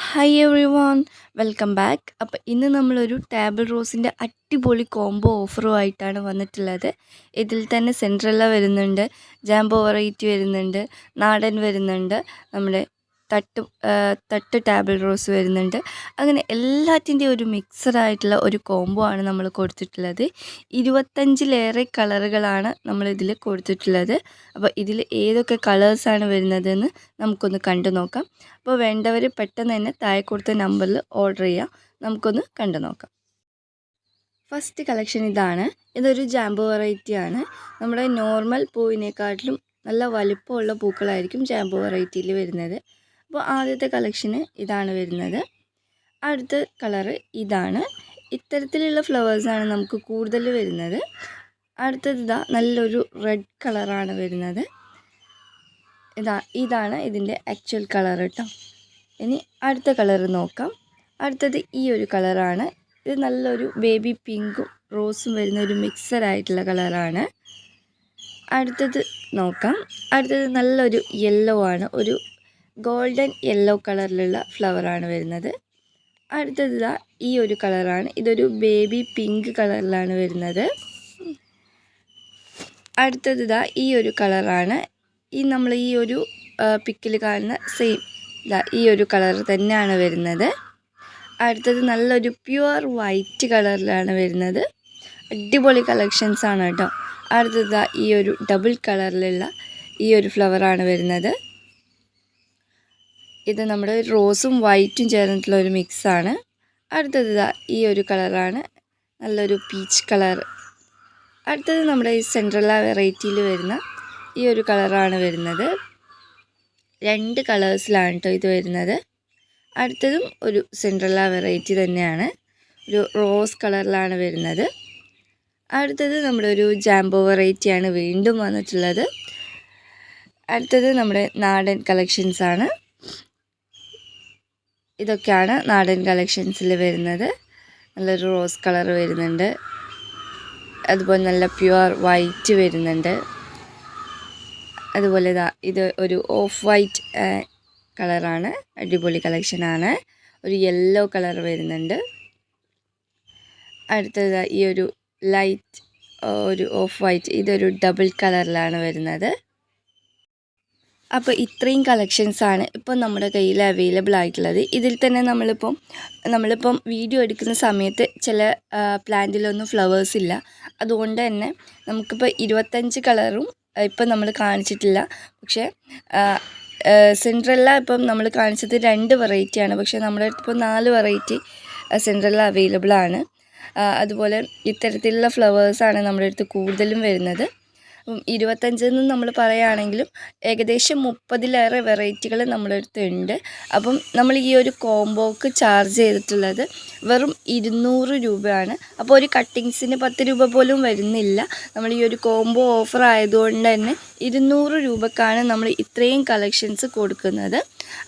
Hi everyone welcome back അപ്പോൾ ഇന്ന് നമ്മളൊരു ടേബിൾ റോസിന്റെ അടിപൊളി കോംബോ ഓഫറുമായിട്ടാണ് വന്നിട്ടുള്ളത്. ഇതിൽ തന്നെ സെൻട്രല്ല വരുന്നുണ്ട് ജാംബോ വെറൈറ്റി വരുന്നുണ്ട് നാടൻ വരുന്നുണ്ട് നമ്മുടെ തട്ട് തട്ട് ടേബിൾ റോസ് വരുന്നുണ്ട്. അങ്ങനെ എല്ലാത്തിന്റെയും ഒരു മിക്സഡായിട്ടുള്ള ഒരു കോംബോ ആണ് നമ്മൾ കൊടുത്തിട്ടുള്ളത്. ഇരുപത്തഞ്ചിലേറെ കളറുകളാണ് നമ്മളിതിൽ കൊടുത്തിട്ടുള്ളത്. അപ്പോൾ ഇതിൽ ഏതൊക്കെ കളേഴ്സാണ് വരുന്നതെന്ന് നമുക്കൊന്ന് കണ്ടു നോക്കാം. അപ്പോൾ വേണ്ടവർ പെട്ടെന്ന് തന്നെ താഴെ കൊടുത്ത നമ്പറിൽ ഓർഡർ ചെയ്യാം. നമുക്കൊന്ന് കണ്ടു നോക്കാം. ഫസ്റ്റ് കളക്ഷൻ ഇതാണ്. ഇതൊരു ജാമ്പു വെറൈറ്റിയാണ് നമ്മുടെ നോർമൽ പൂവിനേക്കാട്ടിലും നല്ല വലിപ്പമുള്ള പൂക്കളായിരിക്കും ജാമ്പു വെറൈറ്റിയിൽ വരുന്നത്. അപ്പോൾ ആദ്യത്തെ കളക്ഷന് ഇതാണ് വരുന്നത്. അടുത്ത കളറ് ഇതാണ്. ഇത്തരത്തിലുള്ള ഫ്ലവേഴ്സാണ് നമുക്ക് കൂടുതൽ വരുന്നത്. അടുത്തത് ഇതാ നല്ലൊരു റെഡ് കളറാണ് വരുന്നത്. ഇതാ ഇതാണ് ഇതിന്റെ ആക്ച്വൽ കളർ കേട്ടോ ഇനി അടുത്ത കളർ നോക്കാം. അടുത്തത് ഈ ഒരു കളറാണ് ഇത് നല്ലൊരു ബേബി പിങ്കും റോസും വരുന്ന ഒരു മിക്സഡ് ആയിട്ടുള്ള കളറാണ് അടുത്തത് നോക്കാം. അടുത്തത് നല്ലൊരു യെല്ലോ ആണ്. ഒരു ഗോൾഡൻ യെല്ലോ കളറിലുള്ള ഫ്ലവറാണ് വരുന്നത്. അടുത്തത് ഈ ഒരു കളറാണ് ഇതൊരു ബേബി പിങ്ക് കളറിലാണ് വരുന്നത്. അടുത്തത് ഇതാ ഈ ഒരു കളറാണ് ഈ നമ്മൾ ഈ ഒരു പിക്കിൽ കാണുന്ന സെയിം ഇതാ ഈ ഒരു കളർ തന്നെയാണ് വരുന്നത്. അടുത്തത് നല്ലൊരു പ്യുവർ വൈറ്റ് കളറിലാണ് വരുന്നത്. അടിപൊളി കളക്ഷൻസ് ആണ് കേട്ടോ. അടുത്തത് ഈ ഒരു ഡബിൾ കളറിലുള്ള ഈ ഒരു ഫ്ലവറാണ് വരുന്നത്. ഇത് നമ്മുടെ റോസും വൈറ്റും ചേർന്നിട്ടുള്ള ഒരു മിക്സാണ്. അടുത്തത് ഈ ഒരു കളറാണ്. നല്ലൊരു പീച്ച് കളർ. അടുത്തത് നമ്മുടെ ഈ സെൻട്രല വെറൈറ്റിയിൽ വരുന്ന ഈ ഒരു കളറാണ് വരുന്നത്. രണ്ട് കളേഴ്സിലാണ് കേട്ടോ ഇത് വരുന്നത്. അടുത്തതും ഒരു സെൻട്രല വെറൈറ്റി തന്നെയാണ്. ഒരു റോസ് കളറിലാണ് വരുന്നത്. അടുത്തത് നമ്മുടെ ഒരു ജാംബോ വെറൈറ്റിയാണ് വീണ്ടും വന്നിട്ടുള്ളത്. അടുത്തത് നമ്മുടെ നാടൻ കളക്ഷൻസാണ്. ഇതൊക്കെയാണ് നാടൻ കളക്ഷൻസിൽ വരുന്നത്. നല്ലൊരു റോസ് കളർ വരുന്നുണ്ട്. അതുപോലെ നല്ല പ്യുവർ വൈറ്റ് വരുന്നുണ്ട്. അതുപോലെ ഇതാ ഇത് ഒരു ഓഫ് വൈറ്റ് കളറാണ്. അടിപൊളി കളക്ഷനാണ്. ഒരു യെല്ലോ കളർ വരുന്നുണ്ട്. അടുത്തത് ഈ ഒരു ലൈറ്റ് ഒരു ഓഫ് വൈറ്റ്. ഇതൊരു ഡബിൾ കളറിലാണ് വരുന്നത്. അപ്പോൾ ഇത്രയും കളക്ഷൻസാണ് ഇപ്പം നമ്മുടെ കയ്യിൽ അവൈലബിൾ ആയിട്ടുള്ളത്. ഇതിൽ തന്നെ നമ്മളിപ്പം നമ്മളിപ്പം വീഡിയോ എടുക്കുന്ന സമയത്ത് ചില പ്ലാന്റിലൊന്നും ഫ്ലവേഴ്സ് ഇല്ല. അതുകൊണ്ട് തന്നെ നമുക്കിപ്പോൾ ഇരുപത്തഞ്ച് കളറും ഇപ്പം നമ്മൾ കാണിച്ചിട്ടില്ല. പക്ഷേ സെൻട്രല്ല ഇപ്പം നമ്മൾ കാണിച്ചത് രണ്ട് വെറൈറ്റിയാണ് പക്ഷേ നമ്മുടെ അടുത്ത് അടുത്തിപ്പോൾ നാല് വെറൈറ്റി സെൻട്രല്ല അവൈലബിൾ ആണ്. അതുപോലെ ഇത്തരത്തിലുള്ള ഫ്ലവേഴ്സാണ് നമ്മുടെ അടുത്ത് കൂടുതലും വരുന്നത്. ഇരുപത്തഞ്ചെന്ന് നമ്മൾ പറയുകയാണെങ്കിലും ഏകദേശം മുപ്പതിലേറെ വെറൈറ്റികൾ നമ്മുടെ അടുത്തുണ്ട് അപ്പം നമ്മൾ ഈ ഒരു കോംബോക്ക് ചാർജ് ചെയ്തിട്ടുള്ളത് വെറും ഇരുന്നൂറ് രൂപയാണ്. അപ്പോൾ ഒരു കട്ടിങ്സിന് പത്ത് രൂപ പോലും വരുന്നില്ല. നമ്മൾ ഈ ഒരു കോംബോ ഓഫർ ആയതുകൊണ്ട് തന്നെ ഇരുന്നൂറ് രൂപക്കാണ് നമ്മൾ ഇത്രയും കളക്ഷൻസ് കൊടുക്കുന്നത്.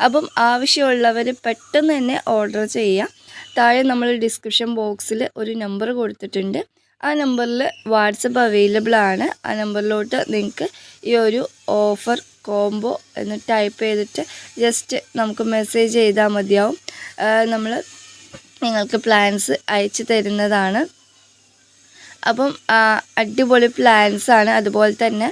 അപ്പം ആവശ്യമുള്ളവർ പെട്ടെന്ന് തന്നെ ഓർഡർ ചെയ്യാം. താഴെ നമ്മൾ ഡിസ്ക്രിപ്ഷൻ ബോക്സിൽ ഒരു നമ്പർ കൊടുത്തിട്ടുണ്ട്. ആ നമ്പറിൽ വാട്സപ്പ് അവൈലബിൾ ആണ്. ആ നമ്പറിലോട്ട് നിങ്ങൾക്ക് ഈ ഒരു ഓഫർ കോംബോ എന്ന് ടൈപ്പ് ചെയ്തിട്ട് ജസ്റ്റ് നമുക്ക് മെസ്സേജ് ചെയ്താൽ മതിയാവും. നമ്മൾ നിങ്ങൾക്ക് പ്ലാൻസ് അയച്ചു തരുന്നതാണ്. അപ്പം അടിപൊളി പ്ലാന്റ്സ് ആണ്. അതുപോലെ തന്നെ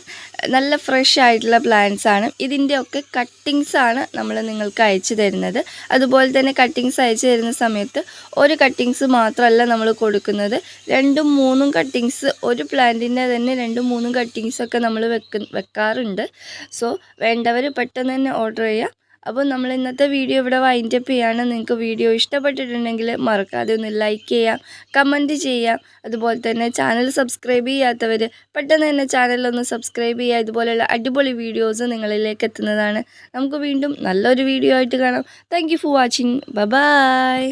നല്ല ഫ്രഷ് ആയിട്ടുള്ള പ്ലാന്റ്സ് ആണ്. ഇതിന്റെയൊക്കെ കട്ടിങ്സ് ആണ് നമ്മൾ നിങ്ങൾക്ക് അയച്ചു തരുന്നത്. അതുപോലെ തന്നെ കട്ടിങ്സ് അയച്ചു തരുന്ന സമയത്ത് ഒരു കട്ടിങ്സ് മാത്രമല്ല നമ്മൾ കൊടുക്കുന്നത്. രണ്ടും മൂന്നും കട്ടിങ്സ് ഒരു പ്ലാന്റിന്റെ തന്നെ രണ്ടും മൂന്നും കട്ടിങ്സൊക്കെ നമ്മൾ വെക്ക വെക്കാറുണ്ട്. സോ വേണ്ടവർ പെട്ടെന്ന് തന്നെ ഓർഡർ ചെയ്യുക. അപ്പോൾ നമ്മൾ ഇന്നത്തെ വീഡിയോ ഇവിടെ വൈൻഡ് അപ്പ് ചെയ്യാണ് നിങ്ങൾക്ക് വീഡിയോ ഇഷ്ടപ്പെട്ടിട്ടുണ്ടെങ്കിൽ മറക്കാതെ ഒന്ന് ലൈക്ക് ചെയ്യാം കമന്റ് ചെയ്യാം അതുപോലെ തന്നെ ചാനൽ സബ്സ്ക്രൈബ് ചെയ്യാത്തവർ പെട്ടെന്ന് തന്നെ ചാനലൊന്ന് സബ്സ്ക്രൈബ് ചെയ്യുക. ഇതുപോലെയുള്ള അടിപൊളി വീഡിയോസ് നിങ്ങളിലേക്ക് എത്തുന്നതാണ്. നമുക്ക് വീണ്ടും നല്ലൊരു വീഡിയോ ആയിട്ട് കാണാം. Thank for watching bye